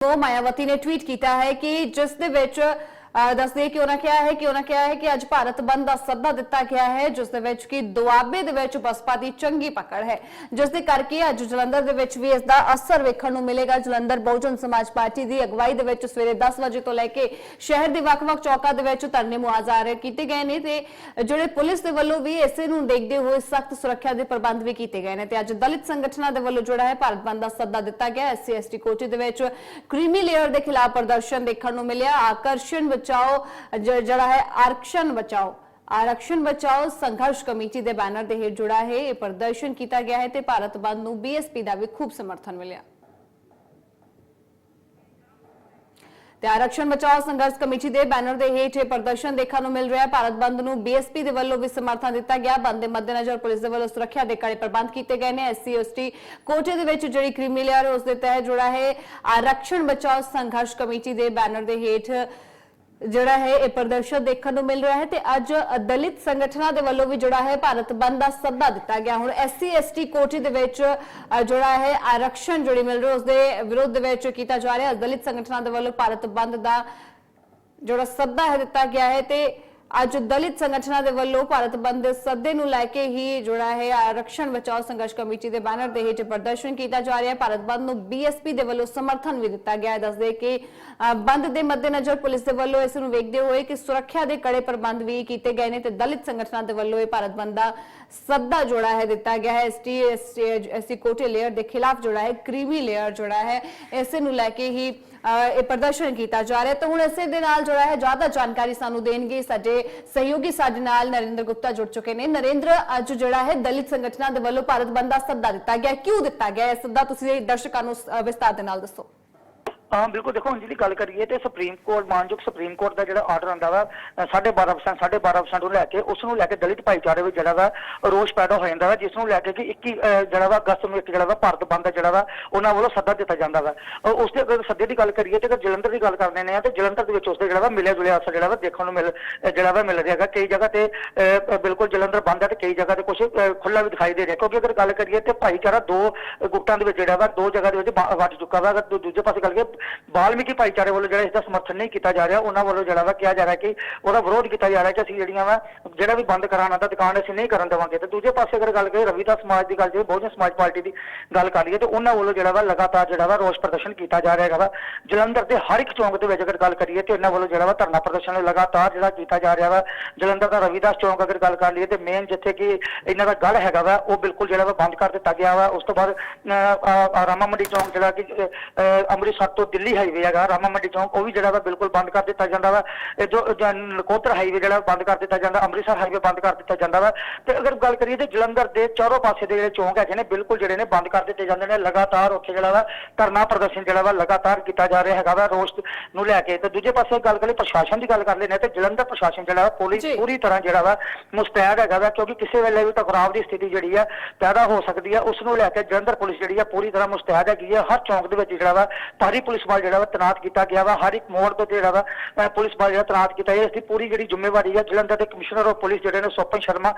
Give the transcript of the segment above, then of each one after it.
ਤੋਂ ਮਾਇਆਵਤੀ ਨੇ ਟਵੀਟ ਕੀਤਾ ਹੈ ਕਿ ਜਿਸ ਦੇ ਵਿੱਚ ਦੱਸਦੇ ਕਿ ਉਹਨਾਂ ਕਿਹਾ ਹੈ ਕਿ ਉਹਨਾਂ ਕਿਹਾ ਹੈ ਕਿ ਅੱਜ ਭਾਰਤ ਬੰਦ ਦਾ ਸੱਦਾ ਦਿੱਤਾ ਗਿਆ ਹੈ ਜਿਸ ਦੇ ਵਿੱਚ ਕਿ ਦੁਆਬੇ ਦੇ ਵਿੱਚ ਬਸਪਾ ਦੀ ਚੰਗੀ ਪਕੜ ਹੈ। ਜਿਸ ਦੇ ਕਰਕੇ ਅੱਜ ਜਲੰਧਰ ਦੇ ਵਿੱਚ ਵੀ ਇਸ ਦਾ ਅਸਰ ਵੇਖਣ ਨੂੰ ਮਿਲੇਗਾ। ਜਲੰਧਰ ਬਹੁਜਨ ਸਮਾਜ ਪਾਰਟੀ ਦੀ ਅਗਵਾਈ ਦੇ ਵਿੱਚ ਸਵੇਰੇ 10 ਵਜੇ ਤੋਂ ਲੈ ਕੇ ਸ਼ਹਿਰ ਦੇ ਵੱਖ-ਵੱਖ ਚੌਕਾਂ ਦੇ ਵਿੱਚ ਧਰਨੇ ਮੁਆਜ਼ਾਰੇ ਕੀਤੇ ਗਏ ਨੇ ਤੇ ਜਿਹੜੇ ਪੁਲਿਸ ਦੇ ਵੱਲੋਂ ਵੀ ਇਸੇ ਨੂੰ ਦੇਖਦੇ ਹੋਏ ਸਖਤ ਸੁਰੱਖਿਆ ਦੇ ਪ੍ਰਬੰਧ ਵੀ ਕੀਤੇ ਗਏ ਨੇ ਤੇ ਅੱਜ ਦਲਿਤ ਸੰਗਠਨਾਂ ਦੇ ਵੱਲੋਂ ਜਿਹੜਾ ਹੈ ਭਾਰਤ ਬੰਦ ਦਾ ਸੱਦਾ ਦਿੱਤਾ ਗਿਆ। ਐਸਸੀ ਐਸਟੀ ਕੋਟੇ ਦੇ ਵਿੱਚ ਕ੍ਰੀਮੀ ਲੇਅਰ ਦੇ ਖਿਲਾਫ ਪ੍ਰਦਰਸ਼ਨ ਦੇਖਣ ਨੂੰ ਮਿਲਿਆ। ਆਕਰਸ਼ਣ ਬਚਾਓ ਜਿਹੜਾ ਹੈ ਆਰਕਸ਼ਣ ਬਚਾਓ ਆਰਕਸ਼ਣ ਬਚਾਓ ਸੰਘਰਸ਼ ਕਮੇਟੀ ਦੇ ਬੈਨਰ ਦੇ ਹੇਠ ਜੁੜਾ ਹੈ ਇਹ ਪ੍ਰਦਰਸ਼ਨ ਕੀਤਾ ਗਿਆ ਹੈ ਤੇ ਭਾਰਤ ਬੰਦ ਨੂੰ ਬੀਐਸਪੀ ਦਾ ਵੀ ਖੂਬ ਸਮਰਥਨ ਮਿਲਿਆ ਤੇ ਆਰਕਸ਼ਣ ਬਚਾਓ ਸੰਘਰਸ਼ ਕਮੇਟੀ ਦੇ ਬੈਨਰ ਦੇ ਹੇਠ ਇਹ ਪ੍ਰਦਰਸ਼ਨ ਦੇਖਣ ਨੂੰ ਮਿਲ ਰਿਹਾ ਹੈ ਭਾਰਤ ਬੰਦ ਨੂੰ ਬੀਐਸਪੀ ਦੇ ਵੱਲੋਂ ਵੀ ਸਮਰਥਨ ਦਿੱਤਾ ਗਿਆ ਬੰਦ ਦੇ ਮੱਦੇਨਜ਼ਰ ਪੁਲਿਸ ਦੇ ਵੱਲੋਂ ਸੁਰੱਖਿਆ ਦੇ ਕੜੇ ਪ੍ਰਬੰਧ ਕੀਤੇ ਗਏ ਨੇ ਐਸਸੀ ਐਸਟੀ ਕੋਟੇ ਦੇ ਵਿੱਚ ਜਿਹੜੀ ਕ੍ਰਿਮੀ ਲੇਅਰ ਹੈ ਉਸ ਦੇ ਤਹਿਤ ਜੁੜਾ ਹੈ ਆਰਕਸ਼ਣ ਬਚਾਓ ਸੰਘਰਸ਼ ਕਮੇਟੀ ਦੇ ਬੈਨਰ ਦੇ ਹੇਠ ਜਿਹੜਾ ਹੈ, ਇਹ ਪ੍ਰਦਰਸ਼ਨ ਦੇਖਣ ਨੂੰ ਮਿਲ ਰਿਹਾ ਹੈ ਤੇ ਅੱਜ ਦਲਿਤ ਸੰਗਠਨਾਂ ਦੇ ਵੱਲੋਂ ਵੀ ਜਿਹੜਾ ਹੈ, ਭਾਰਤ ਬੰਦ ਦਾ ਸੱਦਾ ਦਿੱਤਾ ਗਿਆ। ਹੁਣ ਐਸਸੀ, ਐਸਟੀ ਕੋਟੇ ਦੇ ਵਿੱਚ ਜਿਹੜਾ ਹੈ ਆਰਕਸ਼ਣ ਜਿਹੜੀ ਮਿਲ ਰਿਹਾ ਉਸ ਦੇ ਵਿਰੋਧ ਦੇ ਵਿੱਚ ਕੀਤਾ ਜਾ ਰਿਹਾ। ਦਲਿਤ ਸੰਗਠਨਾਂ ਦੇ ਵੱਲੋਂ ਭਾਰਤ ਬੰਦ ਦਾ ਜਿਹੜਾ ਸੱਦਾ ਹੈ, ਦਿੱਤਾ ਗਿਆ ਹੈ ਤੇ ਅੱਜ ਦਲਿਤ ਸੰਗਠਨਾਂ ਦੇ ਵੱਲੋਂ ਭਾਰਤ ਬੰਦ ਦੇ ਸੱਦੇ ਨੂੰ ਲੈ ਕੇ ਹੀ ਜਿਹੜਾ ਹੈ ਆਰਕਸ਼ਣ ਬਚਾਓ ਸੰਘਰਸ਼ ਕਮੇਟੀ ਦੇ ਬੈਨਰ ਦੇ ਹੇਠ ਪ੍ਰਦਰਸ਼ਨ ਕੀਤਾ ਜਾ ਰਿਹਾ ਹੈ। ਭਾਰਤ ਬੰਦ ਨੂੰ ਬੀਐਸਪੀ ਦੇ ਵੱਲੋਂ ਸਮਰਥਨ ਵੀ ਦਿੱਤਾ ਗਿਆ ਹੈ। ਦੱਸਦੇ ਕਿ ਬੰਦ ਦੇ ਮੱਦੇਨਜ਼ਰ ਪੁਲਿਸ ਦੇ ਵੱਲੋਂ ਇਸ ਨੂੰ ਵੇਖਦੇ ਹੋਏ ਕਿ ਸੁਰੱਖਿਆ ਦੇ ਕੜੇ ਪ੍ਰਬੰਧ ਵੀ ਕੀਤੇ ਗਏ ਨੇ ਤੇ ਦਲਿਤ ਸੰਗਠਨਾਂ ਦੇ ਵੱਲੋਂ ਇਹ ਭਾਰਤ ਬੰਦ ਦਾ ਸੱਦਾ ਜੋੜਾ ਹੈ, ਦਿੱਤਾ ਗਿਆ ਹੈ। ਐਸਟੀ ਐਸਟੀ ਕੋਟੇ ਲੇਅਰ ਦੇ ਖਿਲਾਫ ਜੋੜਾ ਹੈ, ਕ੍ਰੀਮੀ ਲੇਅਰ ਜੋੜਾ ਹੈ। ਇਸੇ ਨੂੰ ਲੈ ਕੇ ਹੀ ਇਹ ਪ੍ਰਦਰਸ਼ਨ ਕੀਤਾ ਜਾ ਰਿਹਾ ਹੈ। ਤਾਂ ਹੁਣ ਇਸੇ ਦੇ ਨਾਲ ਜਿਹੜਾ ਹੈ। ਜ਼ਿਆਦਾ ਜਾਣਕਾਰੀ ਸਾਨੂੰ ਦੇਣਗੇ ਸਾਡੇ ਸਹਿਯੋਗੀ ਸਾਡੇ ਨਾਲ ਨਰਿੰਦਰ ਗੁਪਤਾ ਜੁੜ ਚੁੱਕੇ ਨੇ। ਨਰਿੰਦਰ ਅੱਜ ਜਿਹੜਾ ਹੈ ਦਲਿਤ ਸੰਗਠਨਾਂ ਦੇ ਵੱਲੋਂ ਭਾਰਤ ਬੰਦ ਦਾ ਸੱਦਾ ਦਿੱਤਾ ਗਿਆ ਕਿਉਂ ਦਿੱਤਾ ਗਿਆ ਇਹ ਸੱਦਾ? ਤੁਸੀਂ ਦਰਸ਼ਕਾਂ ਨੂੰ ਅ, ਵਿਸਤਾਰ ਦੇ ਨਾਲ ਦੱਸੋ। ਹਾਂ ਬਿਲਕੁਲ ਦੇਖੋ ਹੁਣ ਜਿਹੜੀ ਗੱਲ ਕਰੀਏ ਤੇ ਸੁਪਰੀਮ ਕੋਰਟ ਮਾਨਯੋਗ ਸੁਪਰੀਮ ਕੋਰਟ ਦਾ ਜਿਹੜਾ ਆਰਡਰ ਆਂਦਾ ਵਾ ਅ, 12.5% 12.5% ਨੂੰ ਲੈ ਕੇ ਉਸ ਨੂੰ ਲੈ ਕੇ ਦਲਿਤ ਭਾਈਚਾਰੇ ਵਿੱਚ ਜਿਹੜਾ ਵਾ ਰੋਸ਼ ਪੈਦਾ ਹੋ ਜਾਂਦਾ ਵਾ ਜਿਸ ਨੂੰ ਲੈ ਕੇ ਕਿ 21 ਜਿਹੜਾ ਵਾ ਅਗਸਤ ਨੂੰ ਇੱਕ ਜਿਹੜਾ ਵਾ ਭਾਰਤ ਬੰਦ ਦਾ ਜਿਹੜਾ ਵਾ ਉਹਨਾਂ ਵੱਲੋਂ ਸੱਦਾ ਦਿੱਤਾ ਜਾਂਦਾ ਵਾ। ਅ, ਉਸ ਦੇ ਅਗਰ ਸੱਦੇ ਦੀ ਗੱਲ ਕਰੀਏ ਤੇ ਅਗਰ ਜਲੰਧਰ ਦੀ ਗੱਲ ਕਰਦੇ ਨੇ ਆ ਤੇ ਜਲੰਧਰ ਦੇ ਵਿੱਚ ਉਸ ਦੇ ਜਿਹੜਾ ਵਾ ਮਿਲਿਆ ਜੁਲਿਆ ਅਸਰ ਜਿਹੜਾ ਵਾ ਦੇਖਣ ਨੂੰ ਮਿਲ ਜਿਹੜਾ ਵਾ ਮਿਲ ਰਿਹਾ ਹੈਗਾ। ਕਈ ਜਗ੍ਹਾ ਤੇ ਬਿਲਕੁਲ ਜਲੰਧਰ ਬੰਦ ਹੈ ਤੇ ਕਈ ਜਗ੍ਹਾ ਤੇ ਕੁਝ ਖੁੱਲਾ ਵੀ ਦਿਖਾਈ ਦੇ ਰਿਹਾ। ਕਿਉਂਕਿ ਅਗਰ ਗੱਲ ਕਰੀਏ ਤੇ ਭਾਈਚਾਰਾ ਦੋ ਗੁੱਟਾਂ ਦੇ ਵਿੱਚ ਜਿਹੜਾ ਵਾ ਦੋ ਜਗ੍ਹਾ ਦੇ ਵਿੱਚ ਵ- ਵੱਜ ਚੁੱਕਾ ਵਾ। ਅਗਰ ਦੂਜੇ ਪਾਸੇ ਗੱਲ ਕਰੀਏ ਬਾਲਮੀਕੀ ਭਾਈਚਾਰੇ ਵੱਲੋਂ ਜਿਹੜਾ ਇਸ ਦਾ ਸਮਰਥਨ ਨਹੀਂ ਕੀਤਾ ਜਾ ਰਿਹਾ ਉਹਨਾਂ ਵੱਲੋਂ ਜਿਹੜਾ ਵਾ ਕਿਹਾ ਜਾ ਰਿਹਾ ਕਿ ਉਹਦਾ ਵਿਰੋਧ ਕੀਤਾ ਜਾ ਰਿਹਾ ਕਿ ਅਸੀਂ ਜਿਹੜੀਆਂ ਵਾ ਜਿਹੜਾ ਵੀ ਬੰਦ ਕਰਾਉਣਾ ਦਾ ਦੁਕਾਨ ਅਸੀਂ ਨਹੀਂ ਕਰਨ ਦੇਵਾਂਗੇ। ਤੇ ਦੂਜੇ ਪਾਸੇ ਅਗਰ ਗੱਲ ਕਰੀਏ ਰਵੀਦਾਸ ਸਮਾਜ ਦੀ ਗੱਲ ਜੇ ਬਹੁਜਨ ਸਮਾਜ ਪਾਰਟੀ ਦੀ ਗੱਲ ਕਰ ਲਈਏ ਤੇ ਉਹਨਾਂ ਵੱਲੋਂ ਜਿਹੜਾ ਵਾ ਲਗਾਤਾਰ ਜਿਹੜਾ ਵਾ ਰੋਸ ਪ੍ਰਦਰਸ਼ਨ ਕੀਤਾ ਜਾ ਰਿਹਾ ਹੈਗਾ ਵਾ। ਜਲੰਧਰ ਦੇ ਹਰ ਇੱਕ ਚੌਂਕ ਦੇ ਵਿੱਚ ਅਗਰ ਗੱਲ ਕਰੀਏ ਤੇ ਇਹਨਾਂ ਵੱਲੋਂ ਜਿਹੜਾ ਵਾ ਧਰਨਾ ਪ੍ਰਦਰਸ਼ਨ ਲਗਾਤਾਰ ਜਿਹੜਾ ਕੀਤਾ ਜਾ ਰਿਹਾ ਵਾ। ਜਲੰਧਰ ਦਾ ਰਵੀਦਾਸ ਚੌਂਕ ਅਗਰ ਗੱਲ ਕਰ ਲਈਏ ਤੇ ਮੇਨ ਜਿੱਥੇ ਕਿ ਇਹਨਾਂ ਦਾ ਗੜ ਹੈਗਾ ਵਾ ਉਹ ਬਿਲਕੁਲ ਜਿਹੜਾ ਵਾ ਬੰਦ ਕਰ ਦਿੱਤਾ ਗਿਆ ਵਾ। ਉਸ ਤੋਂ ਬਾਅਦ ਅਹ, ਰਾਮਾ ਮੰਡੀ ਚੌਂਕ ਜਿਹੜਾ ਕਿ ਅਹ, ਅੰਮ੍ਰਿਤਸਰ ਤੋਂ ਦਿੱਲੀ ਹਾਈਵੇ ਹੈਗਾ ਰਾਮਾ ਮੰਡੀ ਚੌਂਕ ਉਹ ਵੀ ਜਿਹੜਾ ਵਾ ਬਿਲਕੁਲ ਬੰਦ ਕਰ ਦਿੱਤਾ ਜਾਂਦਾ ਵਾ। ਇਹ ਜੋ ਜੋ ਨਕੋਦਰ ਹਾਈਵੇ ਜਿਹੜਾ ਬੰਦ ਕਰ ਦਿੱਤਾ ਜਾਂਦਾ ਅੰਮ੍ਰਿਤਸਰ ਹਾਈਵੇ ਬੰਦ ਕਰ ਦਿੱਤਾ ਜਾਂਦਾ ਵਾ। ਤੇ ਅਗਰ ਗੱਲ ਕਰੀਏ ਤੇ ਜਲੰਧਰ ਦੇ ਚਾਰੋਂ ਪਾਸੇ ਦੇ ਜਿਹੜੇ ਚੌਂਕ ਹੈਗੇ ਨੇ ਬਿਲਕੁਲ ਜਿਹੜੇ ਨੇ ਬੰਦ ਕਰ ਦਿੱਤੇ ਜਾਂਦੇ ਨੇ। ਲਗਾਤਾਰ ਉੱਥੇ ਜਿਹੜਾ ਵਾ ਧਰਨਾ ਪ੍ਰਦਰਸ਼ਨ ਜਿਹੜਾ ਵਾ ਲਗਾਤਾਰ ਕੀਤਾ ਜਾ ਰਿਹਾ ਹੈਗਾ ਵਾ ਰੋਸ ਨੂੰ ਲੈ ਕੇ। ਤੇ ਦੂਜੇ ਪਾਸੇ ਗੱਲ ਕਰੀਏ ਪ੍ਰਸ਼ਾਸਨ ਦੀ ਗੱਲ ਕਰ ਲੈਨੇ ਤੇ ਜਲੰਧਰ ਪ੍ਰਸ਼ਾਸਨ ਜਿਹੜਾ ਵਾ ਪੁਲਿਸ ਜੀ। ਪੂਰੀ ਤਰ੍ਹਾਂ ਜਿਹੜਾ ਵਾ ਮੁਸਤੈਦ ਹੈਗਾ ਵਾ ਕਿਉਂਕਿ ਕਿਸੇ ਵੇਲੇ ਵੀ ਟਕਰਾਵ ਦੀ ਸਥਿਤੀ ਜਿਹੜੀ ਆ ਪੈਦਾ ਹੋ ਸਕਦੀ ਆ ਉਸ ਨੂੰ ਲੈ ਕੇ ਜਲੰਧਰ ਪੁਲਿਸ ਜਿਹੜੀ ਆ ਪੂਰੀ ਤਰ੍ਹਾਂ ਮੁਸਤੈਦ ਹੈਗੀ ਆ। ਹਰ ਚੌਂਕ ਦੇ ਵਿੱਚ ਜਿਹੜਾ ਵਾ ਭਾਰੀ ਪੁਲਿਸ ਬਲ ਜਿਹੜਾ ਵਾ ਤੈਨਾਤ ਕੀਤਾ ਗਿਆ ਵਾ ਹਰ ਇੱਕ ਮੋੜ ਤੇ ਜਿਹੜਾ ਵਾ ਪੁਲਿਸ ਬਲ ਜਿਹੜਾ ਤੈਨਾਤ ਕੀਤਾ ਗਿਆ ਇਸ ਦੀ ਪੂਰੀ ਜਿਹੜੀ ਜ਼ਿੰਮੇਵਾਰੀ ਆ ਜਲੰਧਰ ਦੇ ਕਮਿਸ਼ਨਰ ਆਫ ਪੁਲਿਸ ਜਿਹੜੇ ਨੇ ਸੋਪਨ ਸ਼ਰਮਾ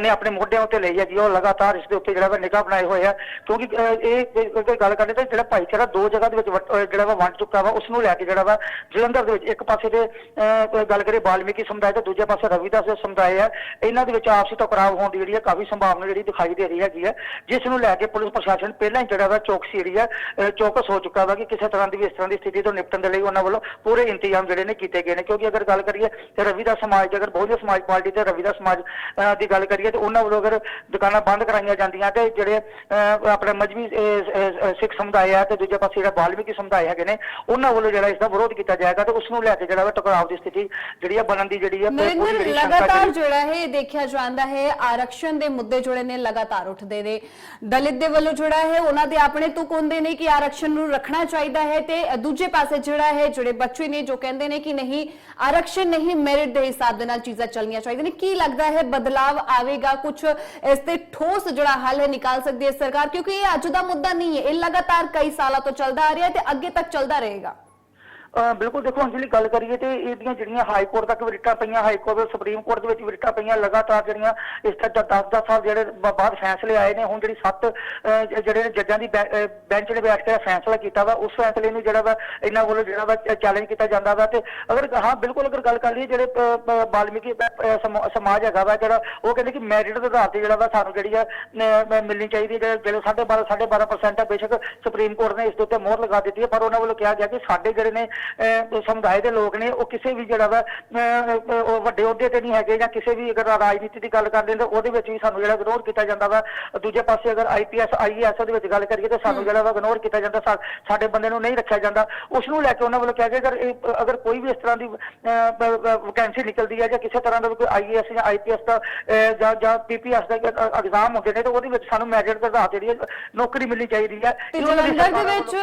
ਨੇ ਆਪਣੇ ਮੋਢਿਆਂ ਉੱਤੇ ਲਈ ਹੈਗੀ ਆ ਉਹ ਲਗਾਤਾਰ ਇਸ ਦੇ ਉੱਤੇ ਜਿਹੜਾ ਵਾ ਨਿਗਾਹ ਬਣਾਏ ਹੋਏ ਆ ਕਿਉਂਕਿ ਇਹ ਗੱਲ ਕਰਦੇ ਤਾਂ ਜਿਹੜਾ ਭਾਈਚਾਰਾ ਦੋ ਜਗ੍ਹਾ ਦੇ ਵਿੱਚ ਜਿਹੜਾ ਵਾ ਵੰਡ ਚੁੱਕਾ ਵਾ ਉਸ ਨੂੰ ਲੈ ਕੇ ਜਿਹੜਾ ਵਾ ਜਲੰਧਰ ਦੇ ਵਿੱਚ ਇੱਕ ਪਾਸੇ ਤੇ ਅਹ, ਗੱਲ ਕਰੀਏ ਬਾਲਮੀਕੀ ਸਮੁਦਾਇ ਤੇ ਦੂਜੇ ਪਾਸੇ ਰਵਿਦਾਸ ਦੇ ਸਮੁਦਾਇ ਆ ਇਹਨਾਂ ਦੇ ਵਿੱਚ ਆਪਸੀ ਟਕਰਾਵ ਹੋਣ ਦੀ ਜਿਹੜੀ ਹੈ ਕਾਫੀ ਸੰਭਾਵਨਾ ਜਿਹੜੀ ਦਿਖਾਈ ਦੇ ਰਹੀ ਹੈਗੀ ਹੈ ਜਿਸ ਨੂੰ ਲੈ ਕੇ ਪੁਲਿਸ ਪ੍ਰਸ਼ਾਸਨ ਪਹਿਲਾਂ ਹੀ ਜਿਹੜਾ ਵਾ ਚੌਕਸੀ ਜਿਹੜੀ ਆ ਚੌਕਸ ਹੋ ਚੁੱਕਾ ਵਾ ਕਿ ਕਿਸੇ ਤਰ੍ਹਾਂ ਦੀ ਵੀ ਇਸ ਤਰ੍ਹਾਂ ਦੀ ਸਥਿਤੀ ਤੋਂ ਨਿਪਟਣ ਦੇ ਲਈ ਉਹਨਾਂ ਵੱਲੋਂ ਪੂਰੇ ਇੰਤਜ਼ਾਮ ਜਿਹੜੇ ਨੇ ਕੀਤੇ ਗਏ ਨੇ। ਕਿਉਂਕਿ ਅਗਰ ਗੱਲ ਕਰੀਏ ਤੇ ਰਵਿਦਾਸ ਸਮਾਜ ਦੀ ਅਗਰ ਬਹੁਜਨ ਸਮਾਜ ਪਾਰਟੀ ਤੇ ਰਵਿਦਾਸ ਸਮਾਜ ਦੀ ਗੱਲ ਕਰੀਏ ਤੇ ਉਹਨਾਂ ਵੱਲੋਂ ਅਗਰ ਦੁਕਾਨਾਂ ਬੰਦ ਕਰਾਈਆਂ ਜਾਂਦੀਆਂ ਤੇ ਜਿਹੜੇ ਆਪਣੇ ਮਜਬੀ ਸਿੱਖ ਸਮੁਦਾਇ ਆ ਤੇ ਦੂਜੇ ਪਾਸੇ ਜਿਹੜਾ ਬਾਲਮੀਕੀ ਸਮੁਦਾਇ ਹੈਗੇ ਨੇ ਉਹਨਾਂ ਵੱਲੋਂ ਜਿਹੜਾ ਇਸ ਦਾ ਵਿਰੋਧ ਕੀਤਾ ਜਾਏਗਾ ਤੇ ਉਸ ਨੂੰ ਲੈ ਕੇ ਜਿਹੜਾ ਵਾ ਟਕਰਾਵ ਦੀ ਸਥਿਤੀ ਜਿਹੜੀ ਆ ਬਣਨ ਦੀ ਜਿਹੜੀ ਆ ਪੂਰੀ ਨਰਿੰਦਰ ਲਗਾਤਾਰ ਜਿਹੜੀ- ਹੈ ਦੇਖਿਆ ਜਾਂਦਾ ਹੈ ਆਰਕਸ਼ਣ ਦੇ ਮੁੱਦੇ ਜਿਹੜੇ ਨੇ ਲਗਾਤਾਰ ਉੱਠਦੇ ਨੇ। ਦਲਿਤ ਦੇ ਵੱਲੋਂ ਜਿਹੜਾ ਹੈ ਉਹਨਾਂ ਦੇ ਆਪਣੇ ਤੁਕ ਹੁੰਦੇ ਨੇ ਕਿ ਆਰਕਸ਼ਣ ਨੂੰ ਰੱਖਣਾ ਚਾਹੀਦਾ ਹੈ ਤੇ ਦੂਜੇ ਪਾਸੇ ਜਿਹੜਾ ਹੈ, ਜਿਹੜੇ ਬੱਚੇ ਨੇ ਜੋ ਕਹਿੰਦੇ ਨੇ ਕਿ ਨਹੀਂ ਆਰਕਸ਼ਣ ਨਹੀਂ ਮੈਰਿਟ ਦੇ ਹਿਸਾਬ ਦੇ ਨਾਲ ਚੀਜ਼ਾਂ ਚੱਲਣੀਆਂ ਚਾਹੀਦੀਆਂ ਨੇ। ਕੀ ਲੱਗਦਾ ਹੈ, ਬਦਲਾਵ ਆਵੇਗਾ? ਕੁਝ ਇਸ ਤੇ ਠੋਸ ਜਿਹੜਾ ਹੱਲ ਹੈ ਨਿਕਾਲ ਸਕਦੀ ਹੈ ਸਰਕਾਰ? ਕਿਉਂਕਿ ਇਹ ਅੱਜ ਦਾ ਮੁੱਦਾ ਨਹੀਂ ਹੈ। ਇਹ ਲਗਾਤਾਰ ਕਈ ਸਾਲਾਂ ਤੋਂ ਚੱਲਦਾ ਆ ਰਿਹਾ ਤੇ ਅੱਗੇ ਤੱਕ ਚੱਲਦਾ ਰਹੇਗਾ। ਬਿਲਕੁਲ ਦੇਖੋ ਅੰਜਲੀ ਗੱਲ ਕਰੀਏ ਤੇ ਇਹਦੀਆਂ ਜਿਹੜੀਆਂ ਹਾਈ ਕੋਰਟ ਤੱਕ ਵਿਰਟਾਂ ਪਈਆਂ ਹਾਈ ਕੋਰਟ ਸੁਪਰੀਮ ਕੋਰਟ ਦੇ ਵਿੱਚ ਵਿਰਿਟਾਂ ਪਈਆਂ ਲਗਾਤਾਰ ਜਿਹੜੀਆਂ ਇਸ ਤੱਕ 10 10 ਸਾਲ ਜਿਹੜੇ ਬਾਅਦ ਫੈਸਲੇ ਆਏ ਨੇ ਹੁਣ ਜਿਹੜੀ ਸੱਤ ਅਹ, ਜ- ਜਿਹੜੇ ਜੱਜਾਂ ਦੀ ਬੈ- ਬੈਂਚ ਨੇ ਬੈਠ ਕੇ ਫੈਸਲਾ ਕੀਤਾ ਵਾ ਉਸ ਫੈਸਲੇ ਨੂੰ ਜਿਹੜਾ ਵਾ ਇਹਨਾਂ ਵੱਲੋਂ ਜਿਹੜਾ ਵਾ ਚੈਲੰਜ ਕੀਤਾ ਜਾਂਦਾ ਵਾ ਤੇ ਅਗਰ ਹਾਂ ਬਿਲਕੁਲ ਅਗਰ ਗੱਲ ਕਰ ਲਈਏ ਜਿਹੜੇ ਬਾਲਮੀਕੀ ਸਮਾਜ ਹੈਗਾ ਵਾ ਜਿਹੜਾ ਉਹ ਕਹਿੰਦੇ ਕਿ ਮੈਰਿਟ ਦੇ ਆਧਾਰ ਤੇ ਜਿਹੜਾ ਵਾ ਸਾਨੂੰ ਜਿਹੜੀ ਆ ਮਿਲਣੀ ਚਾਹੀਦੀ ਹੈ ਜਿਹੜੇ ਜਿਹੜੇ 12.5 12.5% ਹੈ ਬੇਸ਼ੱਕ ਸੁਪਰੀਮ ਕੋਰਟ ਨੇ ਇਸ ਦੇ ਉੱਤੇ ਮੋਹਰ ਲਗਾ ਦਿੱਤੀ ਹੈ ਪਰ ਉਹਨਾਂ ਵੱਲੋਂ ਕਿਹਾ ਗਿਆ ਕਿ ਸਾਡੇ ਜਿਹੜੇ ਨੇ ਸਮੁਦਾਇ ਦੇ ਲੋਕ ਨੇ ਉਹ ਕਿਸੇ ਵੀ ਜਿਹੜਾ ਵਾ ਉਹ ਵੱਡੇ ਅਹੁਦੇ ਤੇ ਨਹੀਂ ਹੈਗੇ ਜਾਂ ਕਿਸੇ ਵੀ ਅਗਰ ਰਾਜਨੀਤੀ ਦੀ ਗੱਲ ਕਰਦੇ ਨੇ ਤਾਂ ਉਹਦੇ ਵਿੱਚ ਵੀ ਸਾਨੂੰ ਜਿਹੜਾ ਇਗਨੋਰ ਕੀਤਾ ਜਾਂਦਾ ਵਾ। ਦੂਜੇ ਪਾਸੇ ਅਗਰ ਆਈਪੀਐਸ ਆਈਏਐਸ ਦੇ ਵਿੱਚ ਗੱਲ ਕਰੀਏ ਤਾਂ ਸਾਨੂੰ ਜਿਹੜਾ ਵਾ ਇਗਨੋਰ ਕੀਤਾ ਜਾਂਦਾ ਸਾਡੇ ਬੰਦੇ ਨੂੰ ਨਹੀਂ ਰੱਖਿਆ ਜਾਂਦਾ। ਉਸ ਨੂੰ ਲੈ ਕੇ ਉਹਨਾਂ ਵੱਲੋਂ ਕਿਹਾ ਗਿਆ ਅਗਰ ਇਹ- ਅਗਰ ਕੋਈ ਵੀ ਇਸ ਤਰ੍ਹਾਂ ਦੀ ਵੈਕੈਂਸੀ ਨਿਕਲਦੀ ਹੈ ਜਾਂ ਕਿਸੇ ਤਰ੍ਹਾਂ ਦਾ ਕੋਈ ਆਈਏਐਸ ਜਾਂ ਆਈਪੀਐਸ ਦਾ ਜਾਂ ਜਾਂ ਪੀਪੀਐਸ ਦਾ ਐਗਜ਼ਾਮ ਹੁੰਦੇ ਨੇ ਤਾਂ ਉਹਦੇ ਵਿੱਚ ਸਾਨੂੰ ਮੈਰਿਟ ਦੇ ਆਧਾਰ ਤੇ ਜਿਹੜੀ ਨੌਕਰੀ ਮਿਲਣੀ ਚਾਹੀਦੀ ਹੈ। ਜਲੰਧਰ ਦੇ ਵਿੱਚ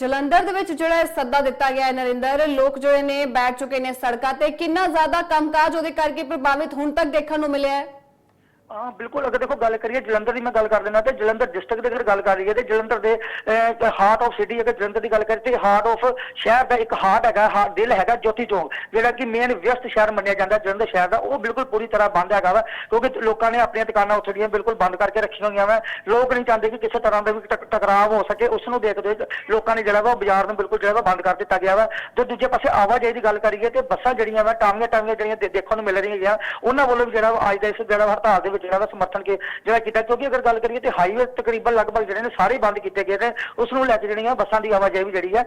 ਜਲੰਧਰ ਦੇ ਵਿੱਚ ਜਿਹੜਾ ਸੱਦਾ ਦਿੱਤਾ ਗਿਆ ਹੈ ਨਰਿੰਦਰ, ਲੋਕ ਜਿਹੜੇ ਨੇ ਬੈਠ ਚੁੱਕੇ ਨੇ ਸੜਕਾਂ ਤੇ, ਕਿੰਨਾ ਜ਼ਿਆਦਾ ਕੰਮਕਾਜ ਉਹਦੇ ਕਰਕੇ ਪ੍ਰਭਾਵਿਤ ਹੁਣ ਤੱਕ ਦੇਖਣ ਨੂੰ ਮਿਲਿਆ ਹੈ? ਹਾਂ, ਬਿਲਕੁਲ, ਅਗਰ ਦੇਖੋ ਗੱਲ ਕਰੀਏ ਜਲੰਧਰ ਦੀ ਮੈਂ ਗੱਲ ਕਰ ਲੈਣਾ ਤੇ ਜਲੰਧਰ ਡਿਸਟ੍ਰਿਕਟ ਦੀ ਅਗਰ ਗੱਲ ਕਰ ਲਈਏ ਤੇ ਜਲੰਧਰ ਦੇ ਹਾਰਟ ਆਫ ਸਿਟੀ ਅਗਰ ਜਲੰਧਰ ਦੀ ਗੱਲ ਕਰੀਏ ਤੇ ਹਾਰਟ ਆਫ ਸ਼ਹਿਰ ਦਾ ਇੱਕ ਹਾਰਟ ਹੈਗਾ ਹਾ- ਦਿਲ ਹੈਗਾ ਜੋਤੀ ਚੌਂਕ, ਜਿਹੜਾ ਕਿ ਮੇਨ ਵਿਅਸਤ ਸ਼ਹਿਰ ਮੰਨਿਆ ਜਾਂਦਾ, ਜਲੰਧਰ ਸ਼ਹਿਰ ਦਾ, ਉਹ ਬਿਲਕੁਲ ਪੂਰੀ ਤਰ੍ਹਾਂ ਬੰਦ ਹੈਗਾ ਵਾ, ਕਿਉਂਕਿ ਲੋਕਾਂ ਨੇ ਆਪਣੀਆਂ ਦੁਕਾਨਾਂ ਉੱਥੇ ਦੀਆਂ ਬਿਲਕੁਲ ਬੰਦ ਕਰਕੇ ਰੱਖੀਆਂ ਹੋਈਆਂ ਵਾ, ਲੋਕ ਨਹੀਂ ਚਾਹੁੰਦੇ ਕਿ ਕਿਸੇ ਤਰ੍ਹਾਂ ਦਾ ਵੀ ਟਕ- ਟਕਰਾਅ ਹੋ ਸਕੇ, ਉਸ ਨੂੰ ਦੇਖਦੇ ਲੋਕਾਂ ਨੇ ਜਿਹੜਾ ਵਾ ਉਹ ਬਾਜ਼ਾਰ ਨੂੰ ਬਿਲਕੁਲ ਜਿਹੜਾ ਵਾ ਬੰਦ ਕਰ ਦਿੱਤਾ ਗਿਆ ਵਾ, ਤੇ ਦੂਜੇ ਪਾਸੇ ਆਵਾਜਾਈ ਦੀ ਗੱਲ ਕਰੀਏ ਤੇ ਬੱਸਾਂ ਜਿਹੜੀਆਂ ਵਾ ਟਾਂਗੀਆਂ ਟਾਂਗੀਆਂ ਜਿਹੜੀਆਂ ਦੇ- ਦੇਖਣ ਨੂੰ ਮਿਲ ਰਹੀਆਂ ਹੈਗੀਆਂ, ਉਹਨਾਂ ਵੱਲੋਂ ਵੀ ਜਿਹੜਾ ਅੱਜ ਦਾ ਇਸ ਜਿਹੜਾ ਹੜਤਾਲ ਦੇ ਵਿੱਚ ਜਿਹੜਾ ਵਾ ਸਮਰਥਨ ਕੇ ਜਿਹੜਾ ਕੀਤਾ ਕਿਉਂਕਿ ਅਗਰ ਗੱਲ ਕਰੀਏ ਤੇ ਹਾਈਵੇ ਤਕਰੀਬਨ ਲਗਭਗ ਜਿਹੜੇ ਨੇ ਸਾਰੇ ਬੰਦ ਕੀਤੇ ਗਏ ਨੇ ਉਸ ਨੂੰ ਲੈ ਕੇ ਜਿਹੜੀਆਂ ਬੱਸਾਂ ਦੀ ਆਵਾਜਾਈ ਵੀ ਜਿਹੜੀ ਹੈ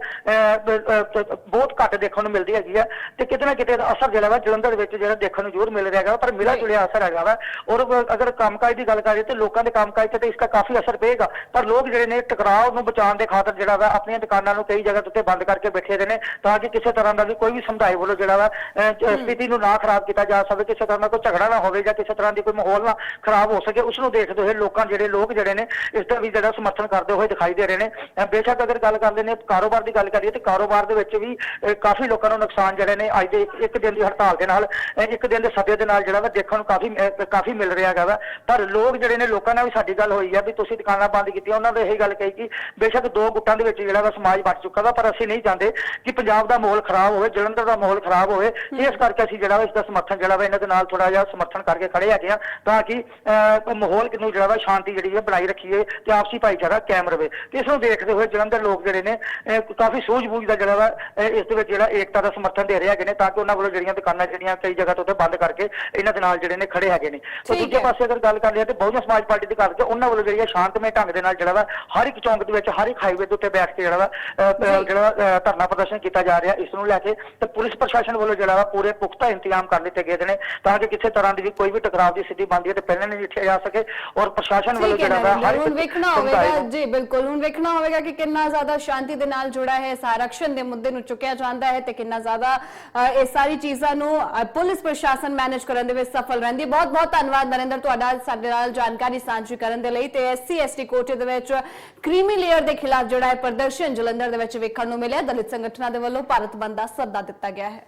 ਬਹੁਤ ਘੱਟ ਦੇਖਣ ਨੂੰ ਮਿਲਦੀ ਹੈਗੀ ਆ ਤੇ ਕਿਤੇ ਨਾ ਕਿਤੇ ਅਸਰ ਜਿਹੜਾ ਵਾ ਜਲੰਧਰ ਵਿੱਚ ਜਿਹੜਾ ਦੇਖਣ ਨੂੰ ਜ਼ਰੂਰ ਮਿਲ ਰਿਹਾ ਹੈਗਾ ਪਰ ਮਿਲਾ ਜੁਲਿਆ ਅਸਰ ਹੈਗਾ ਵਾ ਔਰ ਅਗਰ- ਅਗਰ ਕੰਮਕਾਜ ਦੀ ਗੱਲ ਕਰੀਏ ਤੇ ਲੋਕਾਂ ਦੇ ਕੰਮਕਾਜ ਤੇ ਤਾਂ ਇਸ ਦਾ ਕਾਫੀ ਅਸਰ ਪਏਗਾ ਪਰ ਲੋਕ ਜਿਹੜੇ ਨੇ ਟਕਰਾਅ ਨੂੰ ਬਚਾਉਣ ਦੇ ਖਾਤਰ ਜਿਹੜਾ ਵਾ ਆਪਣੀਆਂ ਦੁਕਾਨਾਂ ਨੂੰ ਕਈ ਜਗ੍ਹਾ ਉੱਤੇ ਬੰਦ ਕਰਕੇ ਬੈਠੇ ਦੇ ਨੇ ਤਾਂ ਕਿ ਕਿਸੇ ਤਰ੍ਹਾਂ ਦਾ ਵੀ ਕੋਈ ਵੀ ਸਮੁਦਾਇ ਵੱਲੋਂ ਜਿਹੜਾ ਵਾ ਸਥਿਤੀ ਨੂੰ ਨਾ ਖਰਾਬ ਕੀਤਾ ਜਾ ਸਕੇ ਕਿਸੇ ਤਰ੍ਹਾਂ ਦਾ ਕੋਈ ਝਗੜਾ ਨਾ ਹੋਵੇ ਜਾਂ ਕਿਸੇ ਤਰ੍ਹਾਂ ਦੀ ਕੋਈ ਮਾਹੌਲ ਨਾ ਖਰਾਬ ਹੋ ਸਕੇ ਉਸ ਨੂੰ ਦੇਖਦੇ ਹੋਏ ਲੋਕਾਂ ਜਿਹੜੇ ਲੋਕ ਜਿਹੜੇ ਨੇ, ਇਸ ਦਾ ਵੀ ਜਿਹੜਾ ਸਮਰਥਨ ਕਰਦੇ ਹੋਏ ਦਿਖਾਈ ਦੇ ਰਹੇ ਨੇ। ਬੇਸ਼ੱਕ ਅਗਰ ਗੱਲ ਕਰਦੇ ਨੇ, ਕਾਰੋਬਾਰ ਦੀ ਗੱਲ ਕਰੀਏ ਤੇ ਕਾਰੋਬਾਰ ਦੇ ਵਿੱਚ ਵੀ ਕਾਫੀ ਲੋਕਾਂ ਨੂੰ ਨੁਕਸਾਨ ਜਿਹੜੇ ਨੇ, ਅੱਜ ਦੇ ਇੱਕ ਦਿਨ ਦੀ ਹੜਤਾਲ ਦੇ ਨਾਲ ਇੱਕ ਦਿਨ ਦੇ ਸੱਦੇ ਦੇ ਨਾਲ ਜਿਹੜਾ ਵਾ ਦੇਖਣ ਨੂੰ ਕਾਫੀ ਕਾਫੀ ਮਿਲ ਰਿਹਾ ਹੈਗਾ ਵਾ। ਪਰ ਲੋਕ ਜਿਹੜੇ ਨੇ, ਲੋਕਾਂ ਨਾਲ ਵੀ ਸਾਡੀ ਗੱਲ ਹੋਈ ਆ ਵੀ ਤੁਸੀਂ ਦੁਕਾਨਾਂ ਬੰਦ ਕੀਤੀਆਂ, ਉਹਨਾਂ ਨੇ ਇਹੀ ਗੱਲ ਕਹੀ ਕਿ ਬੇਸ਼ੱਕ ਦੋ ਗੁੱਟਾਂ ਦੇ ਵਿੱਚ ਜਿਹੜਾ ਵਾ ਸਮਾਜ ਵੱਟ ਚੁੱਕਾ ਵਾ, ਪਰ ਅਸੀਂ ਨਹੀਂ ਚਾਹੁੰਦੇ ਕਿ ਪੰਜਾਬ ਦਾ ਮਾਹੌਲ ਖਰਾਬ ਹੋਵੇ, ਜਲੰਧਰ ਦਾ ਮਾਹੌਲ ਖਰਾਬ ਹੋਵੇ। ਇਸ ਕਰਕੇ ਅਸੀਂ ਜਿਹੜਾ ਵਾ ਇਸ ਦਾ ਸਮਰਥਨ ਜਿਹੜਾ ਵਾ ਇਹਨਾਂ ਦੇ ਨਾਲ ਥੋੜਾ ਜਿਹਾ ਸਮਰਥਨ ਕਰਕੇ ਖੜੇ ਹੈਗੇ ਆ ਤਾਂ ਕਿ ਅਹ, ਮਾਹੌਲ ਨੂੰ ਜਿਹੜਾ ਵਾ ਸ਼ਾਂਤੀ ਜਿਹੜੀ ਹੈ ਬਣਾਈ ਰੱਖੀਏ ਤੇ ਆਪਸੀ ਭਾਈਚਾਰਾ ਕਾਇਮ ਰਵੇ ਤੇ ਇਸ ਨੂੰ ਦੇਖਦੇ ਹੋਏ ਜਲੰਧਰ ਲੋਕ ਜਿਹੜੇ ਨੇ ਕਾਫੀ ਸੂਝ-ਬੂਝ ਦਾ ਜਿਹੜਾ ਵਾ ਇਸ ਦੇ ਵਿੱਚ ਜਿਹੜਾ ਏਕਤਾ ਦਾ ਸਮਰਥਨ ਦੇ ਰਹੇ ਹੈਗੇ ਨੇ ਤਾਂ ਕਿ ਉਹਨਾਂ ਵੱਲੋਂ ਜਿਹੜੀਆਂ ਦੁਕਾਨਾਂ ਜਿਹੜੀਆਂ ਕਈ ਜਗ੍ਹਾ ਤੋਂ ਉੱਤੇ ਬੰਦ ਕਰਕੇ ਇਹਨਾਂ ਦੇ ਨਾਲ ਜਿਹੜੇ ਨੇ ਖੜੇ ਹੈਗੇ ਨੇ ਤੇ ਦੂਜੇ। ਪਾਸੇ ਅਗਰ ਗੱਲ ਕਰ ਲਈਏ ਤੇ ਬਹੁਜਨ ਸਮਾਜ ਪਾਰਟੀ ਦੀ ਗੱਲ ਤੇ ਉਹਨਾਂ ਵੱਲੋਂ ਜਿਹੜੀ ਸ਼ਾਂਤਮਈ ਢੰਗ ਦੇ ਨਾਲ ਜਿਹੜਾ ਵਾ ਹਰ ਇੱਕ ਚੌਂਕ ਦੇ ਵਿੱਚ ਹਰ ਇੱਕ ਹਾਈਵੇ ਦੇ ਉੱਤੇ ਬੈਠ ਕੇ ਜਿਹੜਾ ਵਾ। ਜਿਹੜਾ ਧਰਨਾ ਪ੍ਰਦਰਸ਼ਨ ਕੀਤਾ ਜਾ ਰਿਹਾ ਇਸ ਨੂੰ ਲੈ ਕੇ ਤੇ ਪੁਲਿਸ ਪ੍ਰਸ਼ਾਸਨ ਵੱਲੋਂ ਜਿਹੜਾ ਵਾ ਪੂਰੇ ਪੁਖਤਾ ਇੰਤਜ਼ਾਮ ਕਰ ਦਿੱਤੇ ਗਏ ਨੇ ਤਾਂ ਕਿ ਕਿਸੇ ਤਰ੍ਹਾਂ ਦੀ ਵੀ ਕੋਈ ਵੀ ਟਕਰਾਅ ਦੀ ਸਥਿਤੀ ਬਣਦੀ ਹੈ ਤੇ ਪਹਿਲਾਂ ਨਹੀਂ ਜਿੱਠਿਆ ਜਾ ਸਕੇ ਔਰ ਪ੍ਰਸ਼ਾਸਨ ਵੱਲੋਂ ਹੈ ਜਿਹੜਾ ਨਰਿੰਦਰ, ਹਰ ਹੁਣ ਇੱਕ ਵੇਖਣਾ ਹੋਵੇਗਾ ਜੀ ਬਿਲਕੁਲ ਹੁਣ ਵੇਖਣਾ ਹੋਵੇਗਾ ਕਿ ਕਿੰਨਾ ਜ਼ਿਆਦਾ ਸ਼ਾਂਤੀ ਦੇ ਨਾਲ ਜੁੜਾ ਹੈ ਇਸ ਆਰਕਸ਼ਣ ਦੇ ਮੁੱਦੇ ਨੂੰ ਚੁੱਕਿਆ ਜਾਂਦਾ ਹੈ ਤੇ ਕਿੰਨਾ ਜ਼ਿਆਦਾ ਇਹ ਸਾਰੀ ਚੀਜ਼ਾਂ ਨੂੰ ਪੁਲਿਸ ਪ੍ਰਸ਼ਾਸਨ ਮੈਨੇਜ ਕਰਨ ਦੇ ਵਿੱਚ ਸਫਲ ਰਹਿੰਦੀ ਹੈ। ਬਹੁਤ ਬਹੁਤ ਧੰਨਵਾਦ ਨਰਿੰਦਰ ਤੁਹਾਡਾ ਸਾਡੇ ਨਾਲ ਜਾਣਕਾਰੀ ਸਾਂਝੀ ਕਰਨ ਦੇ ਲਈ ਤੇ ਐਸਸੀ ਐਸਟੀ ਕੋਟੇ ਦੇ ਵਿੱਚ ਕ੍ਰੀਮੀ ਲੇਅਰ ਦੇ ਖਿਲਾਫ ਜਿਹੜਾ ਹੈ ਪ੍ਰਦਰਸ਼ਨ ਜਲੰਧਰ ਦੇ ਵਿੱਚ ਵੇਖਣ ਨੂੰ ਮਿਲਿਆ। ਦਲਿਤ ਸੰਗਠਨਾਂ ਦੇ ਵੱਲੋਂ ਭਾਰਤ ਬੰਦ ਦਾ ਸੱਦਾ ਦਿੱਤਾ ਗਿਆ ਹੈ।